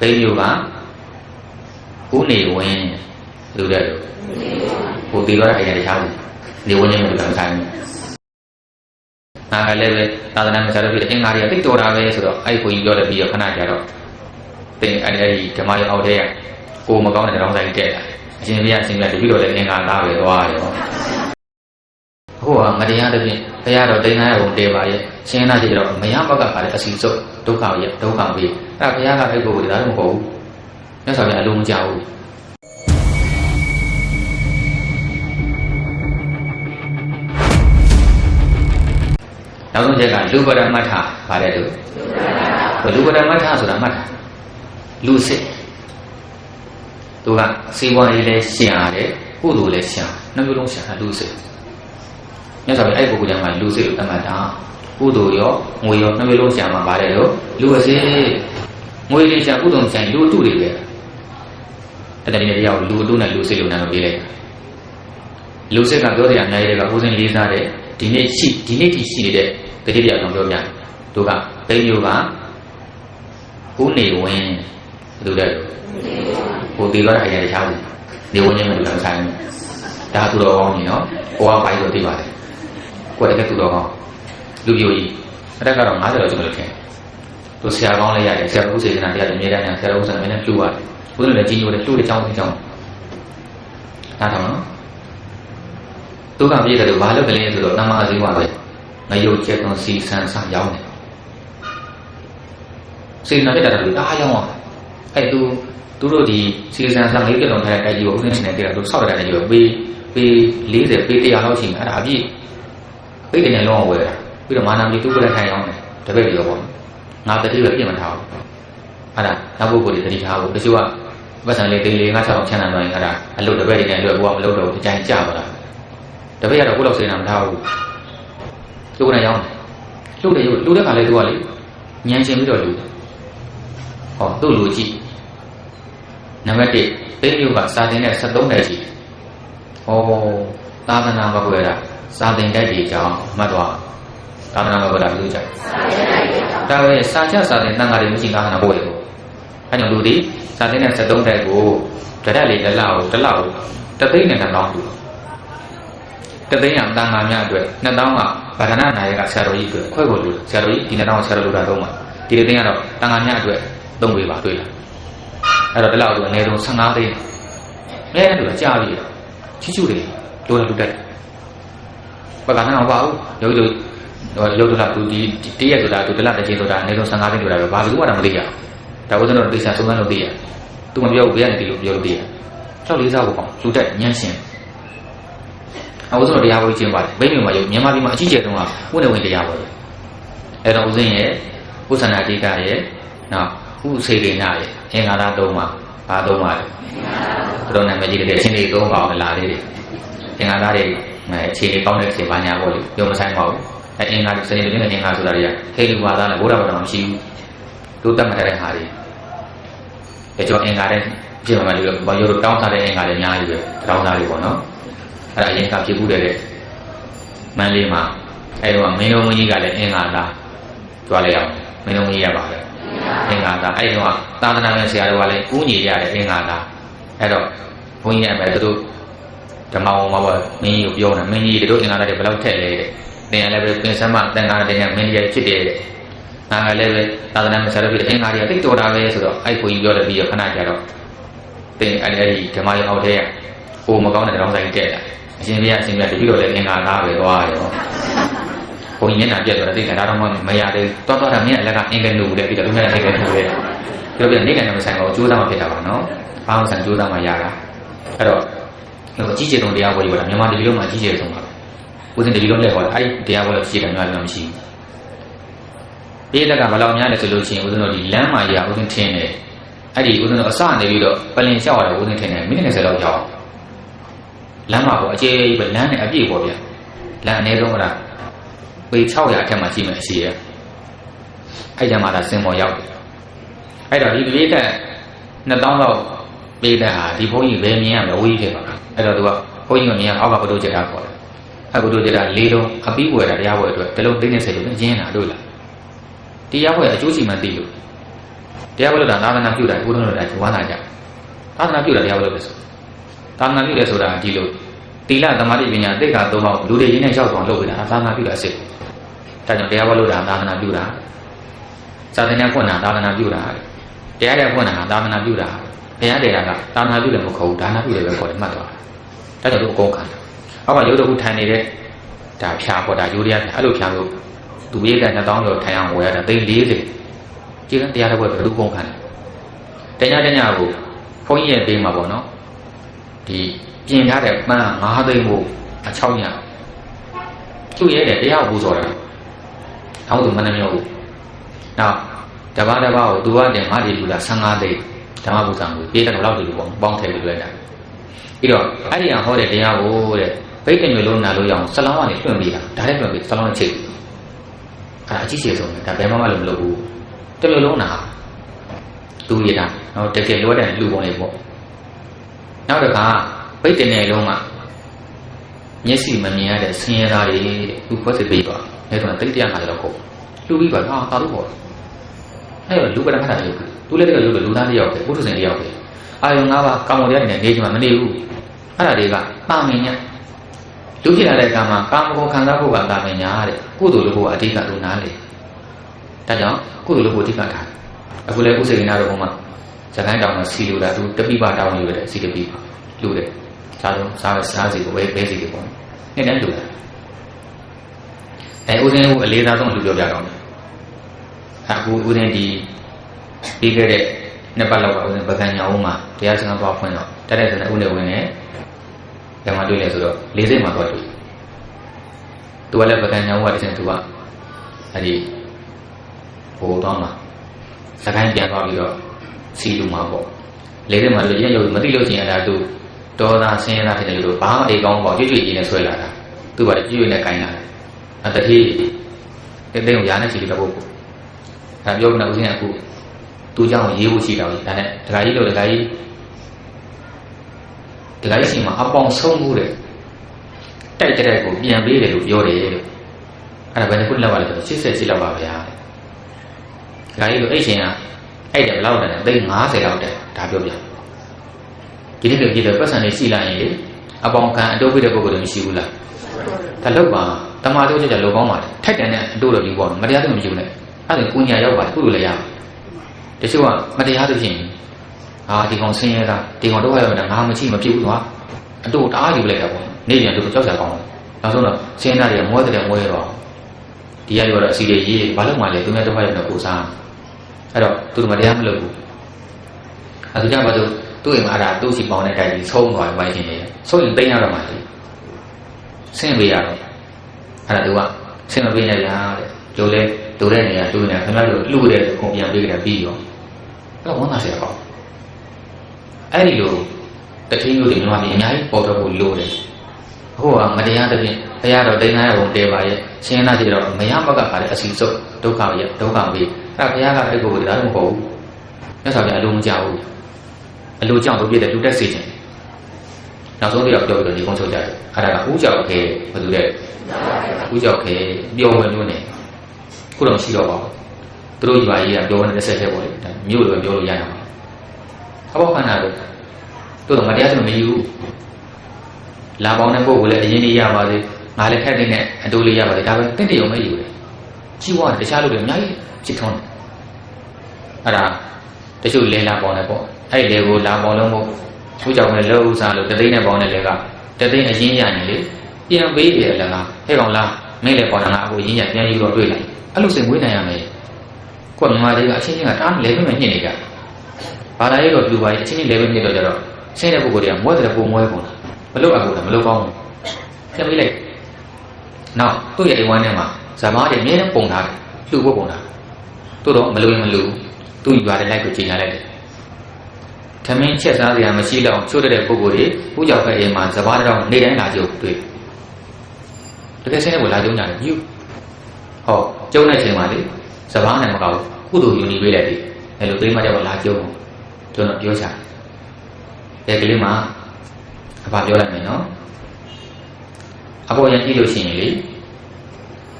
ဘိန်းမျိုးကဦးနေဝင်းလူတဲ့လူဟိုတီတော့အဲ့ဒါတခြားဘူးနေဝင်းချင်းမတူတာဆိုင်ဘူးငါကလည်းပဲသာသနာ့ဆရာတော်ဖြစ်အင်္ဂါတွေကတိတ်တော်တာပဲဆိုတော့အဲ့ဘုန်းကြီးပြောတယ်ပြီးတော့ခဏကြာတော့တင်အဲ့ဒီဓမ္မရုံအောက်ထဲကကိုမကောင်းတဲ့တောင်းဆိုင်တက်လာအရှင်ဘုရားအရှင်ဘုရားတပည့်တော်လည်းအင်္ဂါသားပဲသွားတယ်ဟော အခုကမတရားတဲ့ဖြင့်ဘုရားတော်တိန်900ဘုံတေပါရဲ့ရှင်းလာကြည့်တော့မရဘက်ကကလည်းအစီစုပ်ဒုက္ခရဲ့ဒုက္ခပဲအဲ့ဘုရားကအဲ့ပုဂ္ဂိုလ်တွေဒါလည်းမဟုတ်ဘူးမြတ်စွာဘုရားအလုံးမကြဘူးနောက်ဆုံးချက်ကလူပရမတ္ထပါတယ်သူလူပရမတ္ထဆိုတာမှတ်တာလူစစ်သူကစေဝါရေးလဲရှင်းရတယ်ကုသိုလ်လဲရှင်းနှစ်မျိုးလုံးရှင်းတာလူစစ် မြတ်စွာဘုရားအဲ့ပုဂ္ဂိုလ်ကလူစစ်လို့သတ်မှတ်တာကုသိုလ်ရောငွေရောနှစ်မျိုးလုံးရှင်းမှာပါတယ်လို့လူအစစ်ငွေလေးရှင်းကုသိုလ်ရှင်းလူအတုတွေပဲအဲ့ဒါဒီနေ့တယောက်လူအတုနဲ့လူစစ်လို့နာမည်ပေးလိုက်လူစစ်ကပြောတဲ့အများကြီးတွေကဦးစင်းလေးစားတဲ့ဒီနေ့ရှိဒီနေ့ထိရှိနေတဲ့ဂတိပြအောင်ပြောပြတယ်သူကဘိန်းမျိုးကဦးနေဝင်းလူတဲ့လူဟိုတီတော့အဲ့ဒါတခြားဘူးနေဝင်းချင်းမတူတာဆိုင်ဘူးဒါသူတော်ကောင်းကြီးနော်ကိုကပိုင်လို့သိပါတယ် ကိုယ်တကယ်သူတော်ကောင်းလူပြိုကြီးအတက်ကတော့90လောက်ကျလို့ထင်သူဆရာကောင်းလေးရတယ်ဆရာဦးစေတနာတရားတွေအမြဲတမ်းဆရာဦးစံမင်းနဲ့လှူပါတယ်ဘုရားလည်းကြီးညိုတယ်လှူတဲ့ကြောင်းတဲ့ကြောင်းနားထောင်နော်ဒုက္ခပြည့်တယ်လို့ဘာလို့ကလေးဆိုတော့တမ္မာဇီဝပဲမယုတ်ချက်သွန်စီဆန်းဆန်းရောက်တယ်စေနာပြတ်တာလို့အားရောက်အောင်အဲ့သူသူတို့ဒီစီဆန်းဆန်းလေးပြတ်လုံးထားတဲ့တိုက်ကြီးကိုဦးစင်းရှင်နဲ့တည်းကသူဆောက်ရတဲ့တိုက်ကြီးကိုပေးပေး40ပေး100လောက်ရှိရင်အဲ့ဒါအပြည့် ပေးတယ်နဲ့လုံးအောင်ဝယ်တာပြီးတော့မာနမီသူ့ကိုလည်းထိုင်အောင်တယ်တပည့်တွေရောပေါ့ငါတတိပဲပြင်မထားဘူးအဲ့ဒါနောက်ပုဂ္ဂိုလ်တွေတတိထားဘူးတချို့ကပတ်စံလေးတိန်လေးငါးချောင်းချမ်းသာတော့ရင်အဲ့ဒါအလုပ်တပည့်တွေနဲ့လွယ်ဘောကမလုပ်တော့ဘူးအကြိုင်ကြပါလားတပည့်ကတော့ကိုယ်လောက်စေနာမထားဘူးသူကလည်းရောင်းတယ်လှုပ်တယ်ရုပ်လှုပ်တဲ့ခါလေးသူကလေညံရှင်ပြီးတော့လှုပ်တယ်ဟောသူ့လူကြည့်နံပါတ်1ဘိန်းမျိုးကစာတင်တဲ့73တိုက်ရှိဟောသာသနာ့ဘကွယ်တာ စာတင်တိုက်တွေကြောင့်မှတ်သွားသာသနာ့ဘကွယ်တာဘယ်လိုကြောင့်ဒါပဲစာချက်စာတင်တန်ခါတွေမရှိသာသနာ့ဘကွယ်ကိုအဲကြောင့်လူဒီစာတင်တဲ့73တိုက်ကိုတရက်လေးတစ်လောက်တစ်လောက်တသိန်းနဲ့တစ်လောက်တသိန်းအောင်တန်ခါများအတွက်2000ကဗဒနာနာယကဆရာတော်ကြီးအတွက်ခွဲကိုလူဆရာတော်ကြီးဒီ2000ဆရာတော်လူတာသုံးပါဒီတသိန်းကတော့တန်ခါများအတွက်သုံးပေးပါတွေ့လားအဲ့တော့ဒီလောက်ဆိုအနည်းဆုံး15သိန်းအဲအဲ့လိုကြာပြီချီချူတယ်လိုတယ်လူတက် ပကနာမပါဘူးရုပ်တို့ရုပ်တို့ကသူဒီတရက်ဆိုတာသူတလတစ်ချိန်ဆိုတာအနည်းဆုံး15သိန်းဆိုတာပဲဘာလို့မှတော့မသိရဒါဥစ္စာတော့သိချာသုံးသပ်လို့သိရသူမပြောဘူးဘယ်ကနေဒီလိုပြောလို့သိရ၆လေးစားဖို့ကောင်းလူတက်ညံ့ရှင်အခုဆိုတော့တရားပွဲကျင်းပါတယ်ဘိန်းမြို့မှာရုပ်မြန်မာပြည်မှာအကြီးကျယ်တုန်းကဥနေဝင်တရားပွဲအဲ့တော့ဦးစင်းရဲ့ဥသနာတိကရဲ့နော်ဥစေရိနာရဲ့အင်္ဂါရသုံးပါဘာသုံးပါလဲဘုရားနာမကြီးတကယ်အချင်းလေးသုံးပါအောင်လာလေးတွေအင်္ဂါရတွေ အခြေအနေကောင်းတဲ့အချိန်ဘာညာပေါ့လေပြောမဆိုင်ပါဘူးအဲအင်္ဂါစနေနေ့နဲ့အင်္ဂါဆိုတာတွေကဟိလူဘာသာနဲ့ဘုရားဘာသာမရှိဘူးတို့တတ်မှတ်တဲ့ဟာတွေအဲကြောင့်အင်္ဂါတဲ့ပြင်မှာလို့ဘာရောတောင်းထားတဲ့အင်္ဂါတွေအများကြီးပဲတောင်းထားတွေပေါ့နော်အဲ့ဒါအရင်ကဖြစ်ဘူးတဲ့မန်းလေးမှာအဲ့တော့မင်းတော်မကြီးကလည်းအင်္ဂါသားကြွားလိုက်အောင်မင်းတော်မကြီးရပါပဲအင်္ဂါသားအဲ့တော့သာသနာ့ဆရာတော်ကလည်းကူးညီရတယ်အင်္ဂါသားအဲ့တော့ဘုန်းကြီးရဲ့ပဲသူတို့ ဓမ္မအောင်မှာပေါ့မင်းကြီးကိုပြောတယ်မင်းကြီးတို့အင်္ဂါသားတွေဘယ်လောက်ထက်လဲတဲ့သင်ရလည်းပဲပင်စမ်းမတန်ခါတဲ့မင်းကြီးဖြစ်တယ်တဲ့ငါကလည်းပဲသာသနာ့ဆရာတော်ဖြစ်အင်္ဂါတွေကတိတ်တော်တာပဲဆိုတော့အဲ့ဘုန်းကြီးပြောတယ်ပြီးတော့ခဏကြာတော့သင်အဲ့ဒီဓမ္မရုံအောက်ထဲကကိုမကောင်းတဲ့တောင်းဆိုင်တက်လာအရှင်ဘုရားအရှင်ဘုရားတပည့်တော်လည်းအင်္ဂါသားပဲသွားရောဘုန်းကြီးမျက်နှာပြတ်သွားတယ်သိတယ်ဒါတော့မရသေးတော်တော်တာမြင်အလကအင်္ဂနုတဲ့ပြီးတော့သူမျက်နှာအင်္ဂနုတဲ့ပြောပြနေကံနဲ့မဆိုင်တော့ကြိုးစားမှဖြစ်တာပါနော်ဘာမှဆိုင်ကြိုးစားမှရတာအဲ့တော့ ဟိုကြီးကျယ်ဆုံးတရားပွဲတွေပေါ့မြန်မာတပည့်တော်မှာကြီးကျယ်ဆုံးပါဦးဇင်းတပည့်တော်လည်းဟောတယ်အဲ့ဒီတရားပွဲကြီးတယ်များလည်းမရှိဘူးပြေးလက်ကဘယ်လောက်များလဲဆိုလို့ရှိရင်ဦးဇင်းတို့ဒီလမ်းမှာရဦးဇင်းထင်းတယ်အဲ့ဒီဦးဇင်းတို့အစနေပြီးတော့ပလင်လျှောက်ရတာဦးဇင်းထင်းတယ်မိနစ်20လောက်ရောက်လမ်းမှာပေါ့အကျေကြီးပဲလမ်းနဲ့အပြည့်ပေါ့ဗျလမ်းအနည်းဆုံးကလားပေ600အထက်မှာရှိမယ်အရှိရအဲ့ကြမှာဒါစင်မော်ရောက်တယ်အဲ့တော့ဒီပြေးတက်2000လောက်ပေးတဲ့ဟာဒီဘုန်းကြီးပဲမြင်ရမယ်ဝေးဖြစ်ပါ အဲ့တော့သူကဘုန်းကြီးကမြင်ရအောက်ကဘုဒ္ဓကျတာခေါ်တယ်အဲ့ဘုဒ္ဓကျတာ၄လုံးအပြီးဝယ်တာတရားဝယ်အတွက်ဒီလိုသိနေစေလို့ရင်းတာတို့လားတရားဝယ်အကျိုးစီမှန်သိလို့တရားဝလို့တာသာသနာပြုတာဘုရားလို့တာဝါနာကြသာသနာပြုတာတရားဝလို့ပဲဆိုသာသနာပြုတယ်ဆိုတာဒီလိုတိလသမာဓိပညာသိက္ခာသုံးပါးလူတွေရင်းနဲ့ရောက်အောင်လုပ်ပေးတာသာသနာပြုတာအစ်စ်ဒါကြောင့်တရားဝလို့တာသာသနာပြုတာသာသနာဖွင့်တာသာသနာပြုတာတရားရဖွင့်တာသာသနာပြုတာဘုရားတရားကသာသနာပြုတယ်မဟုတ်ဘူးဒါနပြုတယ်ပဲခေါ်တယ်မှတ်သွားတာ ဒါကြောင့်သူအကုန်ခံတာအောက်ကရုပ်တခုထိုင်နေတဲ့ဒါဖြာပေါ်တာယူရီးယားအဲ့လိုဖြာလို့သူရေးတဲ့2000ကျော်ထိုင်အောင်ဝယ်ရတာသိန်း40ကျင်းတရားတစ်ပွဲဘယ်လိုကုန်ခံလဲတညတညကိုဘုန်းကြီးရဲ့ပေးမှာပေါ့နော်ဒီပြင်ထားတဲ့ပန်း9သိန်းကိုအချောင်းညသူ့ရဲ့တရားဘူးဆိုတော့အောက်သူမနှမြောဘူးနောက်တပါးတပါးကိုသူကတင်မဒီလူလာ15သိန်းဓမ္မပူဇံကိုပေးတယ်တော့ဒီလိုပေါ့ပေါင်းထည့်ပြီးလွှဲတာ ပြီးတော့အဲ့ဒီအောင်ဟောတဲ့တရားကိုတဲ့ဘိတ်တမျိုးလုံးနာလို့ရအောင်စလောင်းကနေလွှင့်ပြီးတာဒါလည်းလွှင့်ပြီးစလောင်းနဲ့ချိတ်အဲ့အကြည့်စီဆုံးတယ်ဒါဘယ်မှမလုပ်မလုပ်ဘူးတမျိုးလုံးနာသူရတာနော်တကယ်လိုတဲ့လူပုံလေးပေါ့နောက်တစ်ခါဘိတ်တနယ်လုံးကမျက်စိမမြင်ရတဲ့ဆင်းရဲသားတွေသူဖွဲ့စစ်ပြီးတော့အဲဒါတိတ်တရားခါကြတော့ကိုလူပြီးပါဟာသာလို့ပေါ့အဲ့တော့လူကတည်းကခါရုပ်သူလည်းတကယ်လို့လူသားတယောက်ပဲပုထုဇဉ်တယောက်ပဲ အာယုံ၅ပါးကာမတရားတွေနဲ့နေကြမှာမနေဘူးအဲ့ဒါတွေကပါမင်းညလူဖြစ်လာတဲ့အခါမှာကာမဂုဏ်ခံစားဖို့ကတာမင်ညာတဲ့ကုသိုလ်လို့ကအဓိကလို့နားလေဒါကြောင့်ကုသိုလ်လို့ကိုအဓိကထားအခုလည်းဥစေကနာတော်ဘုံမှာဇကိုင်းတောင်မှာစီလူတာသူတပိပါတောင်းယူတယ်စီတပိလူတယ်စားတော့စားစားစီကိုပဲပဲစီကိုပေါ့နေ့တိုင်းလူတာအဲဥစဉ်ကိုအလေးစားဆုံးလူပြောပြတော့တယ်အခုဥစဉ်ဒီပြီးခဲ့တဲ့ နှစ်ပတ်လောက်ကဥစဉ်ပကံညာဦးမှာတရားစခန်းသွားဖွင့်တော့တက်တဲ့စနေဦးနေဝင်နေဓမ္မတွေ့လဲဆိုတော့၄စိတ်မှာသွားတွေ့သူကလည်းပကံညာဦးကတည်းကသူကအဲ့ဒီဟိုတော့မှာစကိုင်းပြန်သွားပြီးတော့စီလူမှာပေါ့၄စိတ်မှာလည်းရရုပ်မသိလို့ရှိရင်အဲ့ဒါသူဒေါသဆင်းရဲတာဖြစ်တယ်လို့ဘာမှအေးကောင်းပေါ့ကြွကြွကြီးနဲ့ဆွဲလာတာသူကလည်းကြွကြွနဲ့ကိုင်းလာတယ်အတတိတဲ့တဲ့ကိုရားနဲ့စီလို့ပုဂ္ဂိုလ်အဲပြောကနေဦးဇင်းအခု သူเจ้าရေးဖို့ရှိတာလေဒါနဲ့ဒကာကြီးလို့ဒကာကြီးဒကာကြီးစီမှာအပေါင်ဆုံးမှုတဲ့တိုက်တဲ့ကိုပြန်ပေးတယ်လို့ပြောတယ်လို့အဲ့ဒါဘယ်နှခုလောက်ပါလဲဆိုတော့88လောက်ပါဗျာဒကာကြီးလို့အဲ့ချိန်ကအဲ့တယ်ဘယ်လောက်လဲသိန်း50လောက်တဲ့ဒါပြောပြဒီနေ့ကြည့်တယ်ပတ်စံလေးရှိလိုက်ရင်လေအပေါင်ခံအတိုးပေးတဲ့ပုဂ္ဂိုလ်တွေမရှိဘူးလားဒါလောက်ပါတမာတို့ကြကြလောကောင်းပါလေထိုက်တန်တဲ့အတိုးတော်ပြီးပေါ့မတရားသူမရှိဘူးလေအဲ့ဒါကိုညာရောက်ပါခုလိုလည်းရ တချို့ကမတရားသူဖြစ်ရင်အာဒီကောင်ဆင်းရဲတာဒီကောင်တော့ရောက်တာငါမချိမဖြစ်ဘူးကွာအတူတအားယူလိုက်တာပေါ့နေပြန်သူကြောက်ကြကောင်းတယ်နောက်ဆုံးတော့ဆင်းရဲတာတွေမွဲတယ်မွဲတော့ဒီရရောတော့အစီတွေရေးဘာလို့မှလဲသူများတော့ရောက်တော့ကိုစားအဲ့တော့သူတို့မတရားမလုပ်ဘူးအဲဒါကြောင့်ဘာလို့သူ့အိမ်မှာအဲ့ဒါသူ့စီပေါင်းတဲ့တိုင်ကြီးဆုံးသွားဝိုင်းနေတယ်ဆုံးရင်သိမ်းရတော့မှလေဆင်းပေးရတော့အဲ့ဒါသူကဆင်းမပေးနိုင်ရတဲ့ကျိုးလဲတူတဲ့နေရာတူနေခင်ဗျားတို့လှူတဲ့ခုံပြန်ပေးကြပြီးရောအဲ့ တော့ဝန်သားဆရာပေါ့အဲ့ဒီလိုတတိယမျိုးတွေမြန်မာပြည်အများကြီးပေါ်ထွက်ဖို့လိုတယ်အခုကမတရားတဲ့ဖြင့်ဘုရားတော်တိုင်းသားရဘုံတဲပါရဲ့ရှင်းနာကြည့်တော့မရမကခါတဲ့အစီစုပ်ဒုက္ခရဲ့ဒုက္ခပေးအဲ့ဘုရားကအဲ့ကိုဒါလည်းမဟုတ်ဘူးမြတ်စွာဘုရားအလိုမကြောက်ဘူးအလိုကြောင့်တို့ပြည့်တဲ့လူတက်စေခြင်းနောက်ဆုံးတရားပြောပြီးတော့ဒီကုန်းချုပ်ကြတယ်အဲ့ဒါကဥကြောက်ခဲဘယ်သူလဲဥကြောက်ခဲပျော်ဝင်မျိုးနဲ့ခုတော့ရှိတော့ပါဘူးသူတို့ညီမကြီးကပြောနေတဲ့ဆက်ချက်ပေါ့လေ မြို့လိုပြောလို့ရရမှာအဘောခန္ဓာတို့တို့တော့မတရားဆိုမယူဘူးလာပေါင်းတဲ့ပုဂ္ဂိုလ်လည်းအရင်ကြီးရပါသေးငါလည်းခက်တဲ့အတူလေးရပါသေးဒါပဲတင့်တရုံပဲယူတယ်ကြီးဝါတခြားလူတွေအများကြီးချစ်ထွန်းတယ်အဲ့ဒါတချို့လဲလာပေါင်းတယ်ပေါ့အဲ့လေကိုလာပေါင်းလုံးမို့သူ့ကြောင့်လည်းလောဥစားလို့တသိန်းနဲ့ပေါင်းတဲ့လေကတသိန်းအရင်ရနေလေပြန်ပေးတယ်လည်းလားဟဲ့ကောင်လားမင်းလည်းပေါင်းတာငါအခုရင်းရပြန်ယူတော့တွေ့လိုက်အဲ့လိုစိတ်မွေးနိုင်ရမယ် ကိုယ်မြန်မာတွေကအချင်းချင်းကတားလဲပဲညှစ်နေကြဘာသာရေးတော့ပြူပါရဲ့အချင်းချင်းလဲပဲညှစ်တော့ကြတော့ဆင်းတဲ့ပုဂ္ဂိုလ်တွေကမွဲတယ်ပုံမွဲကုန်တာမလို့အကူတာမလို့ကောင်းဘူးပြန်ပြီးလိုက်နောက်သူ့ရဲ့အိမ်ဝိုင်းထဲမှာဇမားတွေအမြဲတမ်းပုံထားတယ်လှူဖို့ပုံထားသူ့တော့မလို့ရင်မလို့သူ့ရွာတဲ့လိုက်ကိုချိန်ထားလိုက်တယ်သမင်းချက်စားစရာမရှိတော့ချိုးတဲ့ပုဂ္ဂိုလ်တွေပူကြောက်ခဲ့အိမ်မှာဇဘာတော်နေတိုင်းလာကြုံတွေ့တကယ်ဆင်းတဲ့ကိုလာကြုံကြတယ်ယူဟောကျုံတဲ့ချိန်မှာလေ စပားနဲ့မကောက်ကုသိုလ်ယူနေပေးလိုက်ပြီအဲလိုသိမှတော့လာကျုံကျွန်တော်ပြောချင်တယ်ကလေးမှာအဖပြောလိုက်မယ်နော်အပေါ်ရင်ကြည့်လို့ရှိရင်လေ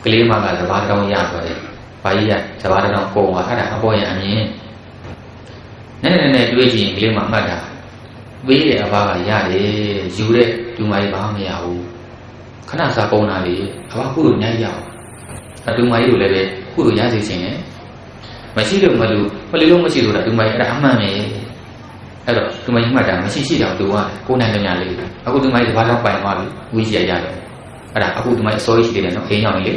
ကလေးမကစပားတောင်းရဆိုတယ်ဘာကြီးရစပားတောင်းပုံသွားအဲ့ဒါအပေါ်ရင်အမြင်နည်းနည်းနည်းတွေးကြည့်ရင်ကလေးမှမှတ်တာပေးတဲ့အဘကရတယ်ယူတဲ့ဒီမကြီးဘာမှမရဘူးခဏစားပုံးတာလေအဘကုလို့ညရအောင်အတူမကြီးတို့လည်းပဲ ကုလို့ရစေချင်တယ်မရှိလို့မလို့မလို့လို့မရှိဆိုတာဒီမကြီးအဲ့ဒါအမှန်ပဲအဲ့တော့ဒီမကြီးမှတ်တာမရှိရှိတော့သူကကိုယ်နိုင်တယ်များလေးအခုဒီမကြီးဘာတော့ပိုင်သွားပြီဝီးစီရရတယ်အဲ့ဒါအခုဒီမကြီးအစိုးရရှိတယ်နော်အိမ်ရောက်နေလေ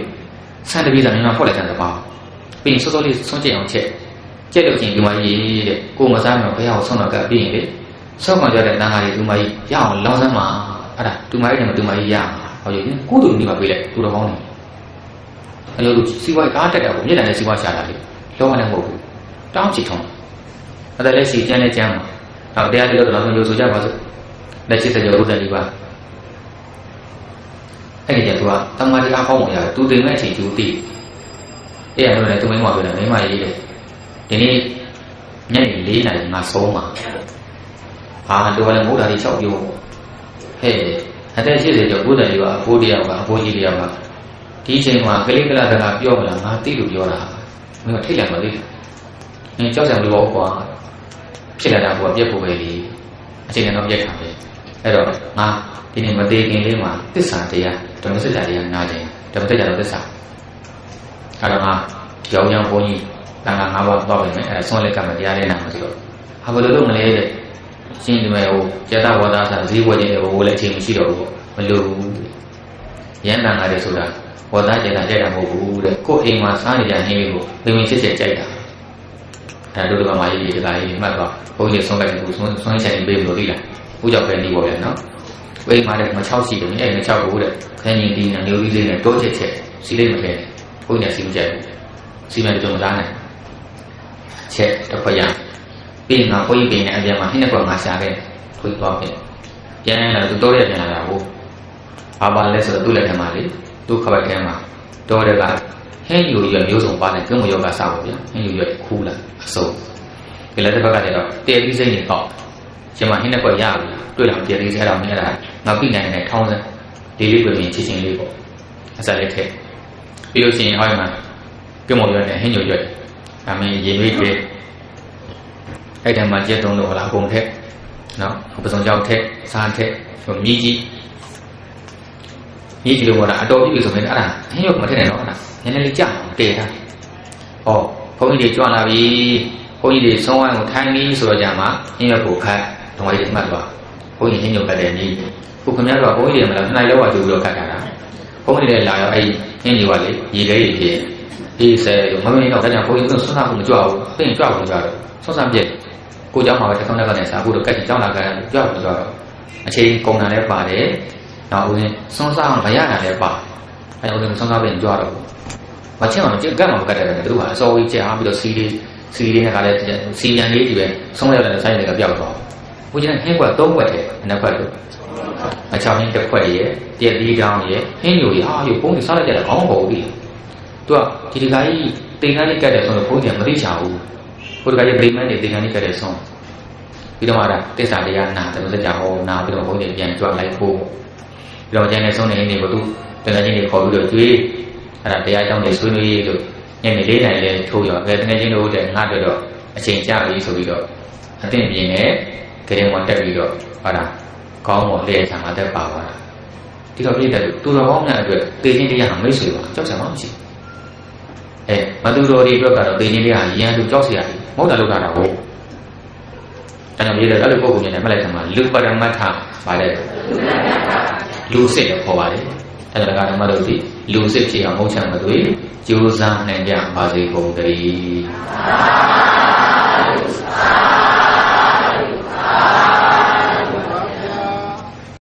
ဆန်တပြေးစားမြန်မာဖောက်လိုက်တဲ့ပါပြီးရင်စောစောလေးဆုံးကျင်အောင်ချက်ကျက်လို့ချင်းဒီမကြီးတဲ့ကိုမစားတော့ဘယ်အောင်ဆုံးတော့ကပြီးရင်လေဆောက်ကောင်ကြတဲ့တန်ခါကြီးဒီမကြီးရအောင်လောင်းစမ်းပါအဲ့ဒါဒီမကြီးနဲ့ဒီမကြီးရမှာဟောရည်ကိုတူနေပါပြေးလိုက်သူတော်ကောင်းနေ အဲ့လိုစီးပွားကားတက်တာကိုမြေတံနဲ့စီးပွားရှာတာလေလောကလည်းမဟုတ်ဘူးတောင်းချီထုံးအဲ့ဒါလည်းစီကျန်းလဲကျန်းမှာနောက်တရားတွေတော့တော့ရုပ်ဆိုကြပါစို့လက်ချစ်စကြောဥဒ္ဒလီပါအဲ့ဒီကျသူကတမ္မာတရားဟောင်းဝင်ရတယ်သူတင်မဲ့အချိန်သူသိအဲ့ရတော့လည်းသူမိမပြောတယ်မိမရေးတယ်ဒီနေ့ညနေ၄နာရီငါဆုံးမှာဟာတော်လည်းမိုးဓာတ်ကြီး၆ပြောဟဲ့အသက်80ကျော်ဥဒ္ဒလီပါအဖိုးတရားကအဖိုးကြီးတရားက ဒီအချိန်မှာကလေးကလာတကပြောမလားငါသိလို့ပြောတာမင်းကထိတ်လိုက်ပါလေ။အင်းကြောက်စရာမလိုပါဘူးကွာ။ဖြစ်လာတာကပြက်ဖို့ပဲလေ။အချိန်နဲ့တော့ပြက်တာပဲ။အဲ့တော့ငါဒီနေ့မသေးခင်လေးမှာသစ္စာတရားဓမ္မစကြာတရားနာခြင်းဓမ္မစကြာတော့သစ္စာ။အဲ့တော့ငါကြောင်ကြောင်ဘုန်းကြီးတန်ခါ၅ပါးတော့ပြင်မယ်။အဲ့ဒါဆွမ်းလက်ကမှတရားလေးနာမှာဆိုတော့ဟာဘယ်လိုလုပ်မလဲတဲ့။ရှင်းဒီမဲ့ဟိုကျတာဝါဒစာဈေးဝယ်ခြင်းဟိုလည်းအချိန်မရှိတော့ဘူး။မလိုဘူး။ရန်တန်ခါတွေဆိုတာ ဝါသားကျင်တာကြိုက်တာမဟုတ်ဘူးတဲ့ကိုယ်အိမ်မှာစားနေကြနေလေးကိုပင်ပင်ချစ်ချစ်ကြိုက်တာအဲတို့ကမှရေးရေးတကားရေးမှတ်တော့ဘုန်းကြီးဆုံးလိုက်ကူဆုံးဆုံးချင်ပေးလို့သိလားဦးကြောင့်ပဲနေပေါ်ပြန်နော်အိမ်မှာလည်းမချောက်စီတယ်အဲ့မချောက်ဘူးတဲ့ခန်းကြီးဒီနဲ့မျိုးကြီးလေးနဲ့တိုးချက်ချက်စီလေးမထဲဘုန်းကြီးစီမကြိုက်ဘူးစီမံကြုံစားနိုင်ချက်တစ်ခွက်ရပြီးငါဘုန်းကြီးပင်နဲ့အပြန်မှာဟင်းနဲ့ကွာငါရှာခဲ့ခွေးသွားပြန်ပြန်လာသူတော့ရပြန်လာတာဟုတ်ဘာပါလဲဆိုတော့သူ့လက်ထက်မှာလေ သူ့ခပတ်ထဲမှာတော်တဲ့ကဟင်းယူရွက်မျိုးစုံပါတဲ့ကင်းမယောဂစပါဗျာဟင်းယူရွက်ခူးလာအစုံဒီလက်တစ်ဖက်ကတည်းကတဲပြီးစိတ်နေပေါ့ရှင်မဟင်းနဲ့ကွက်ရပြီတွေ့လာတဲပြီးဆဲတော့မင်းအဲ့ဒါငါပြနိုင်တဲ့ထောင်းစမ်းဒီလေးပြင်ချင်းချင်းလေးပေါ့အစလေးထည့်ပြီးလို့ရှိရင်ဟောဒီမှာကင်းမရွက်နဲ့ဟင်းယူရွက်ဒါမင်းရေနွေးတွေအဲ့တည်းမှာကျက်တုံးလို့ဟလာပုံထက်နော်ပစုံကြောက်ထက်စားထက်မြည်ကြီး ရေးကြည့်လို့ဟောတာအတော်ပြီဆိုရင်အဲ့ဒါအင်းရုပ်မထည့်နဲ့တော့အဲ့ဒါနည်းနည်းလေးကြာတည်တာဟောဘုန်းကြီးတွေကြွလာပြီဘုန်းကြီးတွေဆုံးဝိုင်းကိုထိုင်ပြီးဆိုတော့ကြာမှအင်းရုပ်ကိုခတ်တော်ကြီးမှတ်သွားဘုန်းကြီးအင်းရုပ်ကလည်းနေခုခင်ဗျားတို့ကဘုန်းကြီးတွေမလားနှစ်လောက်ဝကြိုးပြီးတော့ခတ်တာလားဘုန်းကြီးတွေလာရောအဲ့အင်းကြီးကလေရေခဲရေဖြစ်အေးဆဲမမင်းတော့ဒါကြောင့်ဘုန်းကြီးကဆွမ်းစားဖို့မကြွဘူးသိရင်ကြွဖို့ကြတော့ဆွမ်းစားပြက်ကိုเจ้าမှာပဲတစ်ခေါက်တစ်ခါနဲ့စားဖို့တော့ကက်ကြီးကြောင်းလာကြတယ်ကြွဖို့ကြတော့အချိန်ကုန်တာလည်းပါတယ် နောက်ဦးဇင်းစွန်းစားအောင်မရတာလည်းပါအဲဦးဇင်းစွန်းစားပြင်ကြွတော့မချင်းအောင်ကြက်ကတ်မှာမကတ်တယ်ပဲသူတို့ကအစောကြီးကြာပြီးတော့စီးလေးစီးလေးနဲ့ကလည်းစီပြန်လေးဒီပဲဆုံးရတဲ့ဆိုင်တွေကပြောက်သွားဦးဇင်းဟင်းကွက်၃ကွက်တယ်နှစ်ကွက်လို့အချောင်းရင်းတစ်ခွက်ရဲ့တည့်သီးတောင်းရဲ့ဟင်းညိုရဟာယူပုံးနေစားလိုက်ကြတယ်ခေါင်းမပေါ်ဘူးသူကဒီဒီကကြီးတင်ကန်းလေးကတ်တယ်ဆိုတော့ဘုန်းကြီးကမသိချဘူးဘုရားကြီးဗိမန်နေတင်ကန်းလေးကတ်တယ်ဆုံးပြီးတော့မှဒါတစ္ဆာတရားနာတယ်စကြဟောနာပြီးတော့ဘုန်းကြီးပြန်ကြွလိုက်ဖို့ ပြီးတော့ကျန်တဲ့ဆုံးနေနေကိုသူတကယ်ချင်းတွေခေါ်ပြီးတော့ကျွေးအဲ့ဒါတရားကြောင့်နေဆွေးနွေးလို့ညနေလေးနိုင်လဲထိုးရောအဲတကယ်ချင်းတို့တဲ့ငါတို့တော့အချိန်ကြာပြီဆိုပြီးတော့အသင့်ပြင်းနဲ့ဂရင်ဝင်တက်ပြီးတော့ဟာဒါကောင်းမွန်တဲ့ဆံမှာတက်ပါသွားတာဒီတော့ပြည့်တယ်သူတော်ကောင်းများအတွက်တေချင်းတရားဟာမိတ်ဆွေပါကြောက်စရာမရှိအဲမသူတော်တွေအတွက်ကတော့တေချင်းတရားရန်သူကြောက်စရာမဟုတ်တာလောက်တာဟုတ်အဲ့တော့မြေတဲ့အဲ့လိုပုံပုံနဲ့မှတ်လိုက်တယ်မှာလူပရမတ္ထပါတဲ့ လူစစ်လို့ခေါ်ပါတယ်။အဲ့ဒါကဓမ္မတို့ဒီလူစစ်ဖြစ်အောင်မဟုတ်ချမ်းမသွေးကြိုးစားနိုင်ကြပါစေကုန်တည်း။သာသာ